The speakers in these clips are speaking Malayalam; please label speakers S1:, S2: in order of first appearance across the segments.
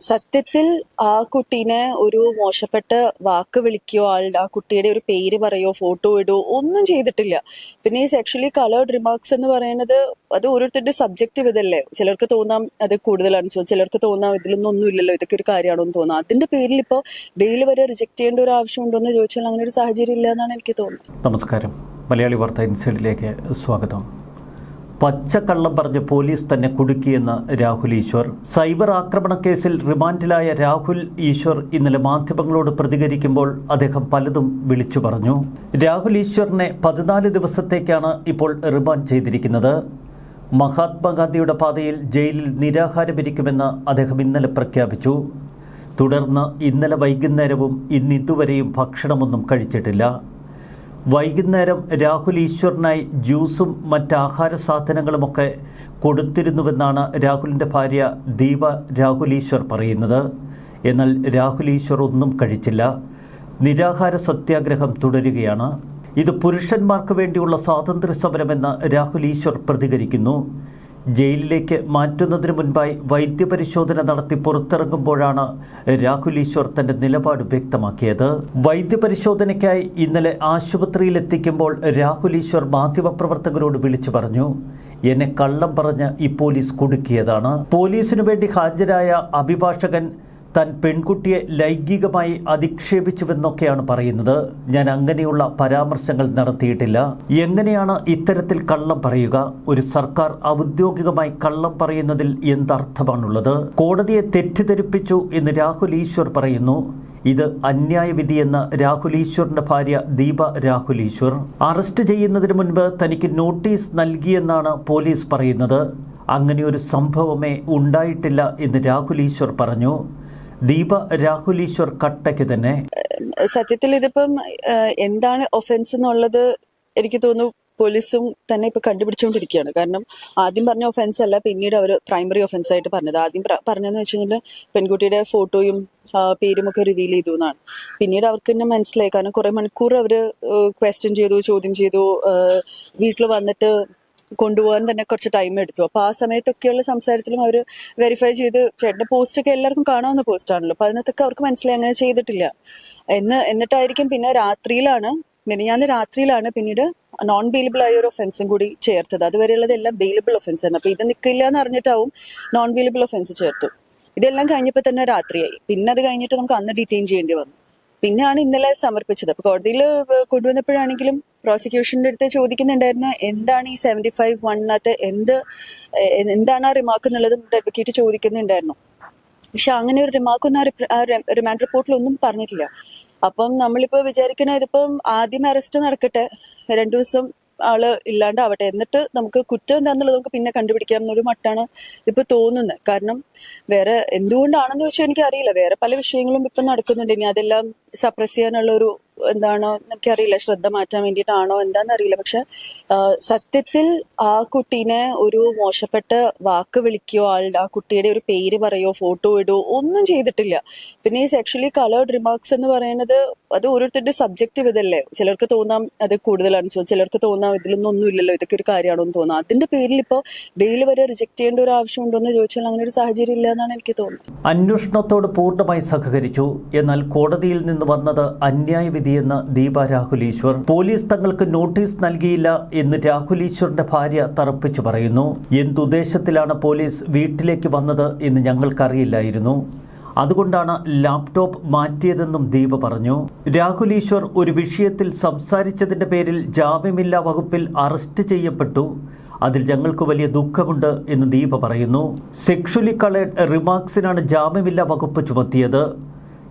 S1: സത്യത്തിൽ ആ കുട്ടീനെ ഒരു മോശപ്പെട്ട വാക്ക് വിളിക്കുകയോ ആളുടെ ആ കുട്ടിയുടെ ഒരു പേര് പറയോ ഫോട്ടോ ഇടോ ഒന്നും ചെയ്തിട്ടില്ല. പിന്നെ ഈ സെക്ഷലി കളേർഡ് റിമാർക്സ് എന്ന് പറയുന്നത് അത് ഓരോരുത്തരുടെ സബ്ജക്റ്റീവ് ഇതല്ലേ? ചിലർക്ക് തോന്നാം അത് കൂടുതലാണ്. ചിലർക്ക് തോന്നാം ഇതിലൊന്നും ഒന്നും ഇല്ലല്ലോ ഇതൊക്കെ ഒരു കാര്യമാണോ എന്ന് തോന്നാം. അതിന്റെ പേരിൽ ഇപ്പോൾ ബെയിൽ വരെ റിജക്ട് ചെയ്യേണ്ട ഒരു ആവശ്യമുണ്ടോ എന്ന് ചോദിച്ചാൽ അങ്ങനെ ഒരു സാഹചര്യം ഇല്ല എന്നാണ് എനിക്ക് തോന്നുന്നത്.
S2: നമസ്കാരം. മലയാളി വാർത്ത ഇൻസൈഡിലേക്ക് സ്വാഗതം. പച്ചക്കള്ളം പറഞ്ഞ് പോലീസ് തന്നെ കുടുക്കിയെന്ന് രാഹുൽ ഈശ്വർ. സൈബർ ആക്രമണ കേസിൽ റിമാൻഡിലായ രാഹുൽ ഈശ്വർ ഇന്നലെ മാധ്യമങ്ങളോട് പ്രതികരിക്കുമ്പോൾ അദ്ദേഹം പലതും വിളിച്ചു പറഞ്ഞു. രാഹുൽ ഈശ്വറിനെ പതിനാല് ദിവസത്തേക്കാണ് ഇപ്പോൾ റിമാൻഡ് ചെയ്തിരിക്കുന്നത്. മഹാത്മാഗാന്ധിയുടെ പാതയിൽ ജയിലിൽ നിരാഹാരമിരിക്കുമെന്ന് അദ്ദേഹം ഇന്നലെ പ്രഖ്യാപിച്ചു. തുടർന്ന് ഇന്നലെ വൈകുന്നേരവും ഇന്ന് ഇതുവരെയും ഭക്ഷണമൊന്നും കഴിച്ചിട്ടില്ല. വൈകുന്നേരം രാഹുൽ ഈശ്വറിനായി ജ്യൂസും മറ്റ് ആഹാര സാധനങ്ങളുമൊക്കെ കൊടുത്തിരുന്നുവെന്നാണ് രാഹുലിന്റെ ഭാര്യ ദീപ രാഹുൽ ഈശ്വർ പറയുന്നത്. എന്നാൽ രാഹുൽ ഈശ്വർ ഒന്നും കഴിച്ചില്ല. നിരാഹാര സത്യാഗ്രഹം തുടരുകയാണ്. ഇത് പുരുഷന്മാർക്ക് വേണ്ടിയുള്ള സ്വാതന്ത്ര്യ സമരമെന്ന് രാഹുൽ ഈശ്വർ പ്രതികരിക്കുന്നു. ജയിലിലേക്ക് മാറ്റുന്നതിന് മുൻപായി വൈദ്യപരിശോധന നടത്തി പുറത്തിറങ്ങുമ്പോഴാണ് രാഹുൽ ഈശ്വർ തന്റെ നിലപാട് വ്യക്തമാക്കിയത്. വൈദ്യപരിശോധനയ്ക്കായി ഇന്നലെ ആശുപത്രിയിൽ എത്തിക്കുമ്പോൾ രാഹുൽ ഈശ്വർ മാധ്യമപ്രവർത്തകരോട് വിളിച്ചു പറഞ്ഞു എന്നെ കള്ളം പറഞ്ഞ് ഈ പോലീസ് കുടുക്കിയതാണ്. പോലീസിനു വേണ്ടി ഹാജരായ അഭിഭാഷകൻ താൻ പെൺകുട്ടിയെ ലൈംഗികമായി അധിക്ഷേപിച്ചുവെന്നൊക്കെയാണ് പറയുന്നത്. ഞാൻ അങ്ങനെയുള്ള പരാമർശങ്ങൾ നടത്തിയിട്ടില്ല. എങ്ങനെയാണ് ഇത്തരത്തിൽ കള്ളം പറയുക? ഒരു സർക്കാർ ഔദ്യോഗികമായി കള്ളം പറയുന്നതിൽ എന്തർത്ഥമാണുള്ളത്? കോടതിയെ തെറ്റിദ്ധരിപ്പിച്ചു എന്ന് രാഹുൽ ഈശ്വർ പറയുന്നു. ഇത് അന്യായവിധിയെന്ന് രാഹുൽ ഈശ്വറിന്റെ ഭാര്യ ദീപ രാഹുൽ ഈശ്വർ. അറസ്റ്റ് ചെയ്യുന്നതിന് മുൻപ് തനിക്ക് നോട്ടീസ് നൽകിയെന്നാണ് പോലീസ് പറയുന്നത്. അങ്ങനെ ഒരു സംഭവമേ ഉണ്ടായിട്ടില്ല എന്ന് രാഹുൽ ഈശ്വർ പറഞ്ഞു. ദീപ രാഹുൽ ഈശ്വർ കട്ടയ്ക്ക് തന്നെ
S1: സത്യത്തിൽ ഇതിപ്പം എന്താണ് ഒഫൻസ് എന്നുള്ളത് എനിക്ക് തോന്നുന്നു പോലീസും തന്നെ ഇപ്പൊ കണ്ടുപിടിച്ചുകൊണ്ടിരിക്കുകയാണ്. കാരണം ആദ്യം പറഞ്ഞ ഒഫൻസ് അല്ല പിന്നീട് അവർ പ്രൈമറി ഒഫൻസ് ആയിട്ട് പറഞ്ഞത്. ആദ്യം പറഞ്ഞതെന്ന് വെച്ച് കഴിഞ്ഞാൽ പെൺകുട്ടിയുടെ ഫോട്ടോയും പേരും ഒക്കെ റിവീൽ ചെയ്തു എന്നാണ്. പിന്നീട് അവർക്ക് തന്നെ മനസ്സിലായി. കാരണം കുറെ മണിക്കൂർ അവർ ക്വസ്റ്റ്യൻ ചെയ്തു ചോദ്യം ചെയ്തു വീട്ടിൽ വന്നിട്ട് കൊണ്ടുപോകാൻ തന്നെ കുറച്ച് ടൈം എടുത്തു. അപ്പൊ ആ സമയത്തൊക്കെയുള്ള സംസാരത്തിലും അവർ വെരിഫൈ ചെയ്ത് ചേട്ടന്റെ പോസ്റ്റ് ഒക്കെ എല്ലാവർക്കും കാണാവുന്ന പോസ്റ്റ് ആണല്ലോ. അപ്പൊ അതിനകത്തൊക്കെ അവർക്ക് മനസ്സിലായി അങ്ങനെ ചെയ്തിട്ടില്ല. എന്ന് എന്നിട്ടായിരിക്കും പിന്നെ രാത്രിയിലാണ് മിനിഞ്ഞാന്ന് രാത്രിയിലാണ് പിന്നീട് നോൺ ബെയിലബിൾ ആയ ഒരു ഒഫൻസും കൂടി ചേർത്തത്. അതുവരെയുള്ളത് എല്ലാം ബെയിലബിൾ ഒഫൻസ് ആണ്. അപ്പൊ ഇത് നിൽക്കില്ല എന്ന് അറിഞ്ഞിട്ടാവും നോൺ ബെയിലബിൾ ഒഫൻസ് ചേർത്തു. ഇതെല്ലാം കഴിഞ്ഞപ്പോൾ തന്നെ രാത്രിയായി. പിന്നെ അത് കഴിഞ്ഞിട്ട് നമുക്ക് അന്ന് ഡിറ്റെയിൻ ചെയ്യേണ്ടി വന്നു. പിന്നെയാണ് ഇന്നലെ സമർപ്പിച്ചത്. അപ്പൊ കോടതിയിൽ കൊണ്ടുവന്നപ്പോഴാണെങ്കിലും പ്രോസിക്യൂഷന്റെ അടുത്ത് ചോദിക്കുന്നുണ്ടായിരുന്നു എന്താണ് ഈ സെവന്റി ഫൈവ് വണ്ണിനകത്ത് എന്ത് എന്താണ് ആ റിമാർക്ക് എന്നുള്ളത് അഡ്വക്കേറ്റ് ചോദിക്കുന്നുണ്ടായിരുന്നു. പക്ഷെ അങ്ങനെ ഒരു റിമാർക്കൊന്നും ആ റിമാൻഡ് റിപ്പോർട്ടിൽ ഒന്നും പറഞ്ഞിട്ടില്ല. അപ്പം നമ്മളിപ്പോ വിചാരിക്കണ ഇതിപ്പം ആദ്യം അറസ്റ്റ് നടക്കട്ടെ രണ്ടു ദിവസം ആൾ ഇല്ലാണ്ടാവട്ടെ എന്നിട്ട് നമുക്ക് കുറ്റം എന്താണെന്നുള്ളത് നമുക്ക് പിന്നെ കണ്ടുപിടിക്കാം എന്നൊരു മട്ടാണ് ഇപ്പൊ തോന്നുന്നത്. കാരണം വേറെ എന്തുകൊണ്ടാണെന്ന് വെച്ചാൽ എനിക്ക് അറിയില്ല വേറെ പല വിഷയങ്ങളും ഇപ്പൊ നടക്കുന്നുണ്ട്. ഇനി അതെല്ലാം സപ്രസ് ചെയ്യാനുള്ള ഒരു എന്താണോ എനിക്കറിയില്ല ശ്രദ്ധ മാറ്റാൻ വേണ്ടിയിട്ടാണോ എന്താണെന്നറിയില്ല പക്ഷെ സത്യത്തിൽ ആ കുട്ടീനെ ഒരു മോശപ്പെട്ട വാക്ക് വിളിക്കുകയോ ആളുടെ ആ കുട്ടിയുടെ ഒരു പേര് പറയോ ഫോട്ടോ ഇടോ ഒന്നും ചെയ്തിട്ടില്ല. പിന്നെ ഈ സെക്ഷലി കളേർഡ് റിമാർക്സ് എന്ന് പറയുന്നത് അത് ഓരോരുത്തരുടെ സബ്ജക്റ്റീവ് ഇതല്ലേ. ചിലർക്ക് തോന്നാം അത് കൂടുതലാണ്. ചിലർക്ക് തോന്നാം ഇതിലൊന്നും ഒന്നും ഇല്ലല്ലോ ഇതൊക്കെ ഒരു കാര്യമാണോ എന്ന് തോന്നാം. അതിന്റെ പേരിൽ ഇപ്പോൾ ബെയിൽ വരെ റിജക്ട് ചെയ്യേണ്ട ഒരു ആവശ്യമുണ്ടോ എന്ന് ചോദിച്ചാൽ അങ്ങനെ ഒരു സാഹചര്യം ഇല്ല എന്നാണ് എനിക്ക് തോന്നുന്നത്.
S2: അന്വേഷണത്തോട് പൂർണമായി സഹകരിച്ചു. എന്നാൽ കോടതിയിൽ നിന്ന് വന്നത് അന്യായ വിധിയെന്ന് ദീപ രാഹുൽ ഈശ്വർ പോലീസ് തങ്ങൾക്ക് നോട്ടീസ് നൽകിയില്ല എന്ന് രാഹുൽ ഈശ്വറിന്റെ ഭാര്യ തറപ്പിച്ചു പറയുന്നു. എന്തുദ്ദേശത്തിലാണ് പോലീസ് വീട്ടിലേക്ക് വന്നത് എന്ന് ഞങ്ങൾക്കറിയില്ലായിരുന്നു. അതുകൊണ്ടാണ് ലാപ്ടോപ്പ് മാറ്റിയതെന്നും ദീപ പറഞ്ഞു. രാഹുൽ ഈശ്വർ ഒരു വിഷയത്തിൽ സംസാരിച്ചതിന്റെ പേരിൽ ജാമ്യമില്ലാ വകുപ്പിൽ അറസ്റ്റ് ചെയ്യപ്പെട്ടു. അതിൽ ഞങ്ങൾക്ക് വലിയ ദുഃഖമുണ്ട് എന്ന് ദീപ പറയുന്നു. സെക്ഷലി കളേഡ് റിമാർക്സിനാണ് ജാമ്യമില്ലാ വകുപ്പ് ചുമത്തിയത്.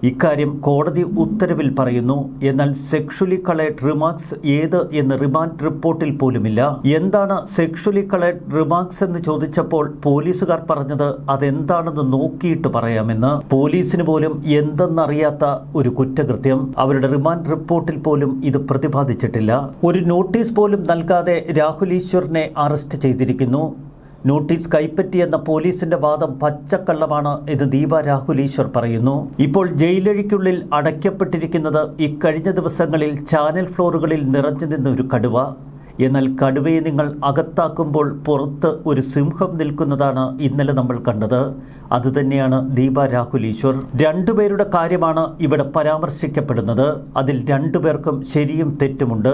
S2: ഇക്കാര്യം കോടതി ഉത്തരവിൽ പറയുന്നു. എന്നാൽ സെക്ഷുവലി കളേഡ് റിമാർക്സ് ഏത് എന്ന് റിമാൻഡ് റിപ്പോർട്ടിൽ പോലുമില്ല. എന്താണ് സെക്ഷുവലി കളേഡ് റിമാർക്സ് എന്ന് ചോദിച്ചപ്പോൾ പോലീസുകാർ പറഞ്ഞത് അതെന്താണെന്ന് നോക്കിയിട്ട് പറയാമെന്ന്. പോലീസിന് പോലും എന്തെന്നറിയാത്ത ഒരു കുറ്റകൃത്യം. അവരുടെ റിമാൻഡ് റിപ്പോർട്ടിൽ പോലും ഇത് പ്രതിപാദിച്ചിട്ടില്ല. ഒരു നോട്ടീസ് പോലും നൽകാതെ രാഹുൽ ഈശ്വറിനെ അറസ്റ്റ് ചെയ്തിരിക്കുന്നു. നോട്ടീസ് കൈപ്പറ്റിയെന്ന പോലീസിന്റെ വാദം പച്ചക്കള്ളമാണ് എന്ന് ദീപ രാഹുൽ ഈശ്വർ പറയുന്നു. ഇപ്പോൾ ജയിലഴിക്കുള്ളിൽ അടയ്ക്കപ്പെട്ടിരിക്കുന്നത് ഇക്കഴിഞ്ഞ ദിവസങ്ങളിൽ ചാനൽ ഫ്ലോറുകളിൽ നിറഞ്ഞു നിന്ന ഒരു കടുവ. എന്നാൽ കടുവയെ നിങ്ങൾ അകത്താക്കുമ്പോൾ പുറത്ത് ഒരു സിംഹം നിൽക്കുന്നതാണ് ഇന്നലെ നമ്മൾ കണ്ടത്. അതുതന്നെയാണ് ദീപ രാഹുൽ ഈശ്വർ രണ്ടുപേരുടെ കാര്യമാണ് ഇവിടെ പരാമർശിക്കപ്പെടുന്നത്. അതിൽ രണ്ടുപേർക്കും ശരിയും തെറ്റുമുണ്ട്.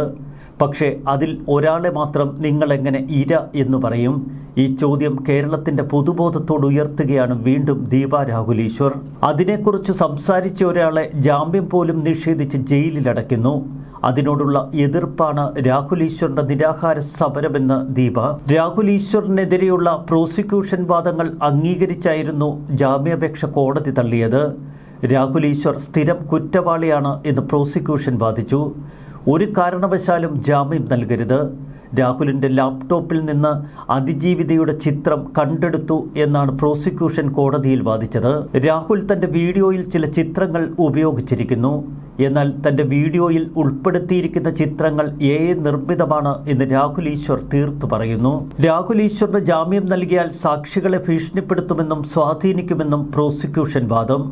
S2: പക്ഷേ അതിൽ ഒരാളെ മാത്രം നിങ്ങളെങ്ങനെ ഇര എന്ന് പറയും? ഈ ചോദ്യം കേരളത്തിന്റെ പൊതുബോധത്തോട് ഉയർത്തുകയാണ് വീണ്ടും ദീപ രാഹുലീശ്വർ. അതിനെക്കുറിച്ച് സംസാരിച്ച ഒരാളെ ജാമ്യം പോലും നിഷേധിച്ച് ജയിലിലടയ്ക്കുന്നു. അതിനോടുള്ള എതിർപ്പാണ് രാഹുൽ ഈശ്വറിന്റെ നിരാഹാര സമരമെന്ന് ദീപ. രാഹുൽ ഈശ്വറിനെതിരെയുള്ള പ്രോസിക്യൂഷൻ വാദങ്ങൾ അംഗീകരിച്ചായിരുന്നു ജാമ്യാപേക്ഷ കോടതി തള്ളിയത്. രാഹുൽ ഈശ്വർ സ്ഥിരം കുറ്റവാളിയാണ് എന്ന് പ്രോസിക്യൂഷൻ വാദിച്ചു. ഒരു കാരണവശാലും ജാമ്യം നൽകരുത്. രാഹുലിന്റെ ലാപ്ടോപ്പിൽ നിന്ന് അതിജീവിതയുടെ ചിത്രം കണ്ടെടുത്തു എന്നാണ് പ്രോസിക്യൂഷൻ കോടതിയിൽ വാദിച്ചത്. രാഹുൽ തന്റെ വീഡിയോയിൽ ചില ചിത്രങ്ങൾ ഉപയോഗിച്ചിരിക്കുന്നു. എന്നാൽ തന്റെ വീഡിയോയിൽ ഉൾപ്പെടുത്തിയിരിക്കുന്ന ചിത്രങ്ങൾ എ നിർമ്മിതമാണ് എന്ന് രാഹുൽ ഈശ്വർ തീർത്തു പറയുന്നു. രാഹുൽ ഈശ്വറിന് ജാമ്യം നൽകിയാൽ സാക്ഷികളെ ഭീഷണിപ്പെടുത്തുമെന്നും സ്വാധീനിക്കുമെന്നും പ്രോസിക്യൂഷൻ വാദം.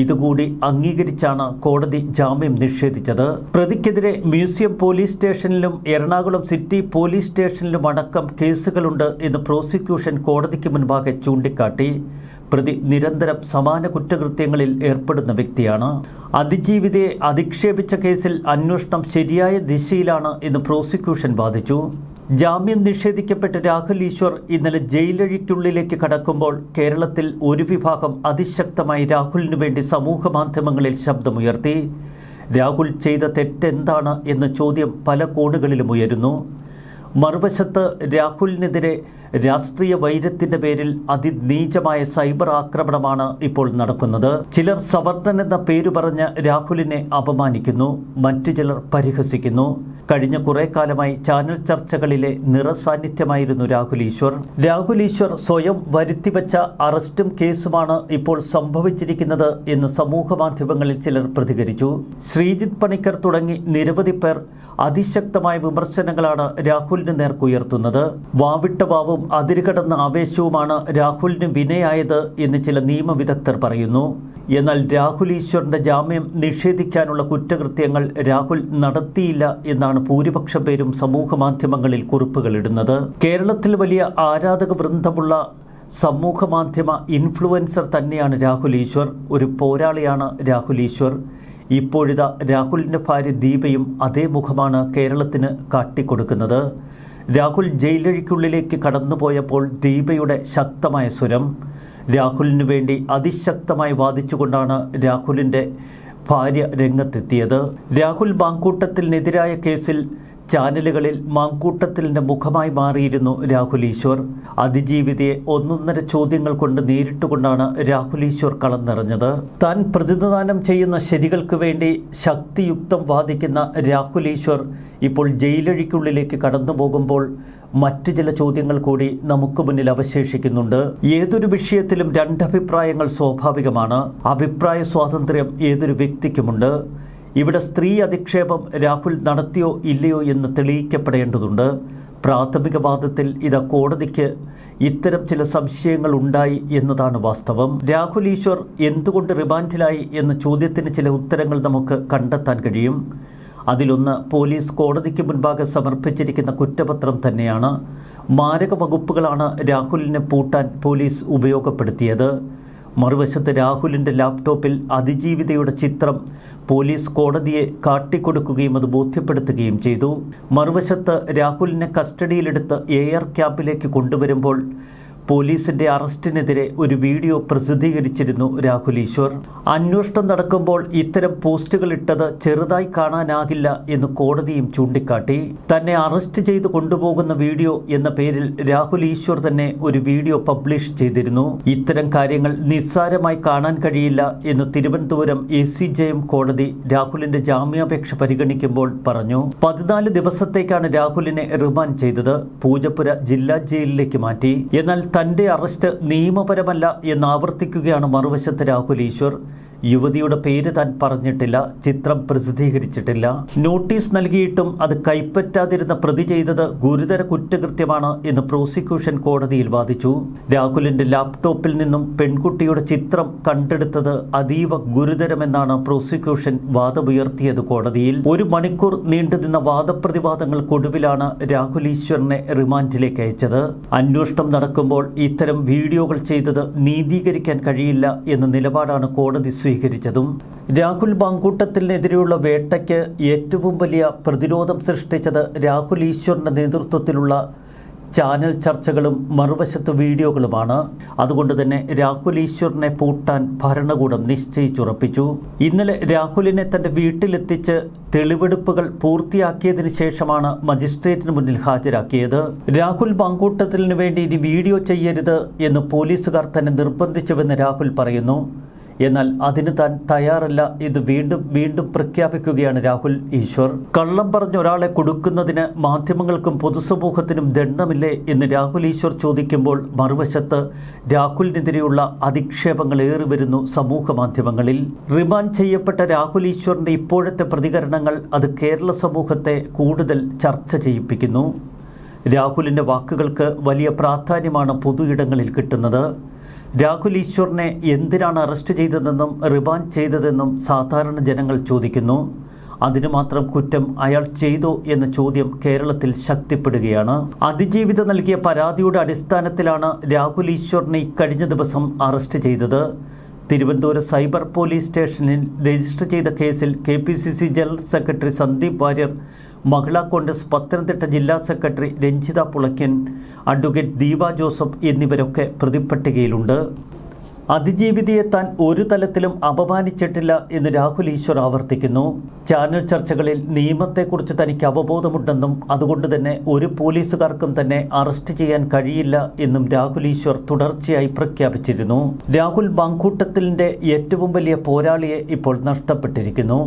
S2: ഇതുകൂടി അംഗീകരിച്ചാണ് കോടതി ജാമ്യം നിഷേധിച്ചത്. പ്രതിക്കെതിരെ മ്യൂസിയം പോലീസ് സ്റ്റേഷനിലും എറണാകുളം സിറ്റി പോലീസ് സ്റ്റേഷനിലും അടക്കം കേസുകളുണ്ട് എന്ന് പ്രോസിക്യൂഷൻ കോടതിക്ക് മുൻപാകെ ചൂണ്ടിക്കാട്ടി. പ്രതി നിരന്തരം സമാന കുറ്റകൃത്യങ്ങളിൽ ഏർപ്പെടുന്ന വ്യക്തിയാണ്. അതിജീവിതയെ അധിക്ഷേപിച്ച കേസിൽ അന്വേഷണം ശരിയായ ദിശയിലാണ് എന്ന് പ്രോസിക്യൂഷൻ വാദിച്ചു. ജാമ്യം നിഷേധിക്കപ്പെട്ട രാഹുൽ ഈശ്വർ ഇന്നലെ ജയിലഴിക്കുള്ളിലേക്ക് കടക്കുമ്പോൾ കേരളത്തിൽ ഒരു വിഭാഗം അതിശക്തമായി രാഹുലിനു വേണ്ടി സമൂഹ മാധ്യമങ്ങളിൽ ശബ്ദമുയർത്തി. രാഹുൽ ചെയ്ത തെറ്റെന്താണ് എന്ന ചോദ്യം പല കോണുകളിലും ഉയരുന്നു. മറുവശത്ത് രാഹുലിനെതിരെ രാഷ്ട്രീയ വൈരത്തിന്റെ പേരിൽ അതിനീചമായ സൈബർ ആക്രമണമാണ് ഇപ്പോൾ നടക്കുന്നത്. ചിലർ സവർണൻ എന്ന പേര് പറഞ്ഞ് രാഹുലിനെ അപമാനിക്കുന്നു മറ്റു ചിലർ പരിഹസിക്കുന്നു. കഴിഞ്ഞ കുറെ കാലമായി ചാനൽ ചർച്ചകളിലെ നിറസാന്നിധ്യമായിരുന്നു രാഹുൽ ഈശ്വർ. രാഹുൽ ഈശ്വർ സ്വയം വരുത്തിവെച്ച അറസ്റ്റും കേസുമാണ് ഇപ്പോൾ സംഭവിച്ചിരിക്കുന്നത് എന്ന് സമൂഹ മാധ്യമങ്ങളിൽ ചിലർ പ്രതികരിച്ചു. ശ്രീജിത്ത് പണിക്കർ തുടങ്ങി നിരവധി പേർ അതിശക്തമായ വിമർശനങ്ങളാണ് രാഹുലിന് നേർക്കുയർത്തുന്നത്. വാവിട്ട വാവും അതിരുകടന്ന ആവേശവുമാണ് രാഹുലിന് വിനയായത് എന്ന് ചില നിയമവിദഗ്ധർ പറയുന്നു. എന്നാൽ രാഹുൽ ഈശ്വറിന്റെ ജാമ്യം നിഷേധിക്കാനുള്ള കുറ്റകൃത്യങ്ങൾ രാഹുൽ നടത്തിയില്ല എന്നാണ് ഭൂരിപക്ഷം പേരും സമൂഹ മാധ്യമങ്ങളിൽ കുറിപ്പുകൾ ഇടുന്നത് കേരളത്തിൽ വലിയ ആരാധക വൃന്ദമുള്ള സമൂഹ മാധ്യമ ഇൻഫ്ലുവൻസർ തന്നെയാണ് രാഹുൽ ഈശ്വർ. ഒരു പോരാളിയാണ് രാഹുൽ ഈശ്വർ. ഇപ്പോഴിതാ രാഹുലിന്റെ ഭാര്യ ദീപയും അതേ മുഖമാണ് കേരളത്തിന് കാട്ടിക്കൊടുക്കുന്നത്. രാഹുൽ ജയിലഴിക്കുള്ളിലേക്ക് കടന്നുപോയപ്പോൾ ദീപയുടെ ശക്തമായ സ്വരം രാഹുലിനു വേണ്ടി അതിശക്തമായി വാദിച്ചുകൊണ്ടാണ് രാഹുലിന്റെ ഭാര്യ രംഗത്തെത്തിയത്. രാഹുൽ ബാങ്കൂട്ടത്തിനെതിരായ കേസിൽ ചാനലുകളിൽ മാങ്കൂട്ടത്തിലിന്റെ മുഖമായി മാറിയിരുന്നു രാഹുൽ ഈശ്വർ. അതിജീവിതയെ ഒന്നൊന്നര ചോദ്യങ്ങൾ കൊണ്ട് നേരിട്ടുകൊണ്ടാണ് രാഹുൽ ഈശ്വർ കളം നിറഞ്ഞത്. താൻ പ്രതിനിധാനം ചെയ്യുന്ന ശരികൾക്ക് വേണ്ടി ശക്തിയുക്തം വാദിക്കുന്ന രാഹുൽ ഈശ്വർ ഇപ്പോൾ ജയിലഴിക്കുള്ളിലേക്ക് കടന്നു പോകുമ്പോൾ മറ്റു ചില ചോദ്യങ്ങൾ കൂടി നമുക്ക് മുന്നിൽ അവശേഷിക്കുന്നുണ്ട്. ഏതൊരു വിഷയത്തിലും രണ്ടഭിപ്രായങ്ങൾ സ്വാഭാവികമാണ്. അഭിപ്രായ സ്വാതന്ത്ര്യം ഏതൊരു വ്യക്തിക്കുമുണ്ട്. ഇവിടെ സ്ത്രീ അധിക്ഷേപം രാഹുൽ നടത്തിയോ ഇല്ലയോ എന്ന് തെളിയിക്കപ്പെടേണ്ടതുണ്ട്. പ്രാഥമിക വാദത്തിൽ ഇത് കോടതിക്ക് ഇത്തരം ചില സംശയങ്ങൾ ഉണ്ടായി എന്നതാണ് വാസ്തവം. രാഹുൽ ഈശ്വർ എന്തുകൊണ്ട് റിമാൻഡിലായി എന്ന ചോദ്യത്തിന് ചില ഉത്തരങ്ങൾ നമുക്ക് കണ്ടെത്താൻ കഴിയും. അതിലൊന്ന് പോലീസ് കോടതിക്ക് മുൻപാകെ സമർപ്പിച്ചിരിക്കുന്ന കുറ്റപത്രം തന്നെയാണ്. മാരക വകുപ്പുകളാണ് രാഹുലിനെ പൂട്ടാൻ പോലീസ് ഉപയോഗപ്പെടുത്തിയത്. മറുവശത്ത് രാഹുലിന്റെ ലാപ്ടോപ്പിൽ അതിജീവിതയുടെ ചിത്രം പോലീസ് കോടതിയെ കാട്ടിക്കൊടുക്കുകയും അത് ബോധ്യപ്പെടുത്തുകയും ചെയ്തു. മറുവശത്ത് രാഹുലിനെ കസ്റ്റഡിയിലെടുത്ത് എയർ ക്യാമ്പിലേക്ക് കൊണ്ടുവരുമ്പോൾ പോലീസിന്റെ അറസ്റ്റിനെതിരെ ഒരു വീഡിയോ പ്രസിദ്ധീകരിച്ചിരുന്നു രാഹുൽ ഈശ്വർ. അന്വേഷണം നടക്കുമ്പോൾ ഇത്തരം പോസ്റ്റുകൾ ഇട്ടത് ചെറുതായി കാണാനാകില്ല എന്ന് കോടതിയും ചൂണ്ടിക്കാട്ടി. തന്നെ അറസ്റ്റ് ചെയ്ത് കൊണ്ടുപോകുന്ന വീഡിയോ എന്ന പേരിൽ രാഹുൽ ഈശ്വർ തന്നെ ഒരു വീഡിയോ പബ്ലിഷ് ചെയ്തിരുന്നു. ഇത്തരം കാര്യങ്ങൾ നിസ്സാരമായി കാണാൻ കഴിയില്ല എന്ന് തിരുവനന്തപുരം എ സി ജയം കോടതി രാഹുലിന്റെ ജാമ്യാപേക്ഷ പരിഗണിക്കുമ്പോൾ പറഞ്ഞു. പതിനാല് ദിവസത്തേക്കാണ് രാഹുലിനെ റിമാൻഡ് ചെയ്തത്. പൂജപ്പുര ജില്ലാ ജയിലിലേക്ക് മാറ്റി. എന്നാൽ തന്റെ അറസ്റ്റ് നിയമപരമല്ല എന്ന് ആവർത്തിക്കുകയാണ് മറുവശത്ത് രാഹുൽ ഈശ്വർ. യുവതിയുടെ പേര് താൻ പറഞ്ഞിട്ടില്ല ചിത്രം പ്രസിദ്ധീകരിച്ചിട്ടില്ല. നോട്ടീസ് നൽകിയിട്ടും അത് കൈപ്പറ്റാതിരുന്ന പ്രതി ചെയ്തത് ഗുരുതര കുറ്റകൃത്യമാണ് എന്ന് പ്രോസിക്യൂഷൻ കോടതിയിൽ വാദിച്ചു. രാഹുലിന്റെ ലാപ്ടോപ്പിൽ നിന്നും പെൺകുട്ടിയുടെ ചിത്രം കണ്ടെടുത്തത് അതീവ ഗുരുതരമെന്നാണ് പ്രോസിക്യൂഷൻ വാദമുയർത്തിയത് കോടതിയിൽ. ഒരു മണിക്കൂർ നീണ്ടുനിന്ന വാദപ്രതിവാദങ്ങൾക്കൊടുവിലാണ് രാഹുൽ ഈശ്വറിനെ റിമാൻഡിലേക്ക് അയച്ചത്. അന്വേഷണം നടക്കുമ്പോൾ ഇത്തരം വീഡിയോകൾ ചെയ്തത് നീതീകരിക്കാൻ കഴിയില്ല എന്ന നിലപാടാണ് കോടതി സ്വീകരിച്ചതും. രാഹുൽ ബാങ്കൂട്ടത്തിനെതിരെയുള്ള വേട്ടയ്ക്ക് ഏറ്റവും വലിയ പ്രതിരോധം സൃഷ്ടിച്ചത് രാഹുൽ ഈശ്വറിന്റെ നേതൃത്വത്തിലുള്ള ചാനൽ ചർച്ചകളും മറുവശത്ത് വീഡിയോകളുമാണ്. അതുകൊണ്ട് തന്നെ രാഹുൽ ഈശ്വറിനെ പൂട്ടാൻ ഭരണകൂടം നിശ്ചയിച്ചുറപ്പിച്ചു. ഇന്നലെ രാഹുലിനെ തന്റെ വീട്ടിലെത്തിച്ച് തെളിവെടുപ്പുകൾ പൂർത്തിയാക്കിയതിനു ശേഷമാണ് മജിസ്ട്രേറ്റിന് മുന്നിൽ ഹാജരാക്കിയത്. രാഹുൽ പങ്കൂട്ടത്തിന് വേണ്ടി ഇനി വീഡിയോ ചെയ്യരുത് എന്ന് പോലീസുകാർ തന്നെ നിർബന്ധിച്ചുവെന്ന് രാഹുൽ പറയുന്നു. എന്നാൽ അതിന് താൻ തയ്യാറല്ല ഇത് വീണ്ടും വീണ്ടും പ്രഖ്യാപിക്കുകയാണ് രാഹുൽ ഈശ്വർ. കള്ളം പറഞ്ഞ ഒരാളെ കൊടുക്കുന്നതിന് മാധ്യമങ്ങൾക്കും പൊതുസമൂഹത്തിനും ദണ്ഡമില്ലേ എന്ന് രാഹുൽ ഈശ്വർ ചോദിക്കുമ്പോൾ മറുവശത്ത് രാഹുലിനെതിരെയുള്ള അധിക്ഷേപങ്ങൾ ഏറി വരുന്നു സമൂഹ മാധ്യമങ്ങളിൽ. റിമാൻഡ് ചെയ്യപ്പെട്ട രാഹുൽ ഈശ്വറിന്റെ ഇപ്പോഴത്തെ പ്രതികരണങ്ങൾ അത് കേരള സമൂഹത്തെ കൂടുതൽ ചർച്ച ചെയ്യിപ്പിക്കുന്നു. രാഹുലിന്റെ വാക്കുകൾക്ക് വലിയ പ്രാധാന്യമാണ് പൊതു ഇടങ്ങളിൽ കിട്ടുന്നത്. രാഹുൽ ഈശ്വറിനെ എന്തിനാണ് അറസ്റ്റ് ചെയ്തതെന്നും റിമാൻഡ് ചെയ്തതെന്നും സാധാരണ ജനങ്ങൾ ചോദിക്കുന്നു. അതിനു മാത്രം കുറ്റം അയാൾ ചെയ്തു എന്ന ചോദ്യം കേരളത്തിൽ ശക്തിപ്പെടുകയാണ്. അതിജീവിത നൽകിയ പരാതിയുടെ അടിസ്ഥാനത്തിലാണ് രാഹുൽ ഈശ്വറിനെ കഴിഞ്ഞ ദിവസം അറസ്റ്റ് ചെയ്തത്. തിരുവനന്തപുരം സൈബർ പോലീസ് സ്റ്റേഷനിൽ രജിസ്റ്റർ ചെയ്ത കേസിൽ K general secretary Sandeep Warrier Mahila Congress Pathanamthitta ജില്ലാ സെക്രട്ടറി രഞ്ജിത പുളയ്ക്കൻ അഡ്വക്കേറ്റ് ദീപ ജോസഫ് എന്നിവരൊക്കെ പ്രതിപ്പട്ടികയിലുണ്ട്. അതിജീവിതയെ താൻ ഒരു തലത്തിലും അപമാനിച്ചിട്ടില്ല എന്ന് രാഹുൽ ഈശ്വർ ആവർത്തിക്കുന്നു. ചാനൽ ചർച്ചകളിൽ നിയമത്തെക്കുറിച്ച് തനിക്ക് അവബോധമുണ്ടെന്നും അതുകൊണ്ട് തന്നെ ഒരു പോലീസുകാർക്കും തന്നെ അറസ്റ്റ് ചെയ്യാൻ കഴിയില്ല എന്നും രാഹുൽ ഈശ്വർ തുടർച്ചയായി പ്രഖ്യാപിച്ചിരുന്നു. രാഹുൽ ബാങ്കൂട്ടത്തിലിന്റെ ഏറ്റവും വലിയ പോരാളിയെ ഇപ്പോൾ നഷ്ടപ്പെട്ടിരിക്കുന്നു.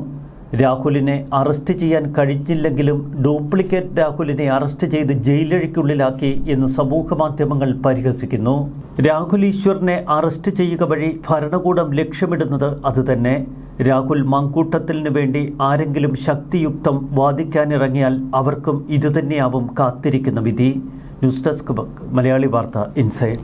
S2: രാഹുലിനെ അറസ്റ്റ് ചെയ്യാൻ കഴിഞ്ഞില്ലെങ്കിലും ഡ്യൂപ്ലിക്കേറ്റ് രാഹുലിനെ അറസ്റ്റ് ചെയ്ത് ജയിലഴിക്കുള്ളിലാക്കി എന്ന് സമൂഹ മാധ്യമങ്ങൾ പരിഹസിക്കുന്നു. രാഹുൽ ഈശ്വറിനെ അറസ്റ്റ് ചെയ്യുക വഴി ഭരണകൂടം ലക്ഷ്യമിടുന്നത് അതുതന്നെ. രാഹുൽ മങ്കൂട്ടത്തിനു വേണ്ടി ആരെങ്കിലും ശക്തിയുക്തം വാദിക്കാനിറങ്ങിയാൽ അവർക്കും ഇതുതന്നെയാവും കാത്തിരിക്കുന്ന വിധി. ന്യൂസ് ഡെസ്ക് മലയാളി വാർത്ത ഇൻസൈഡ്.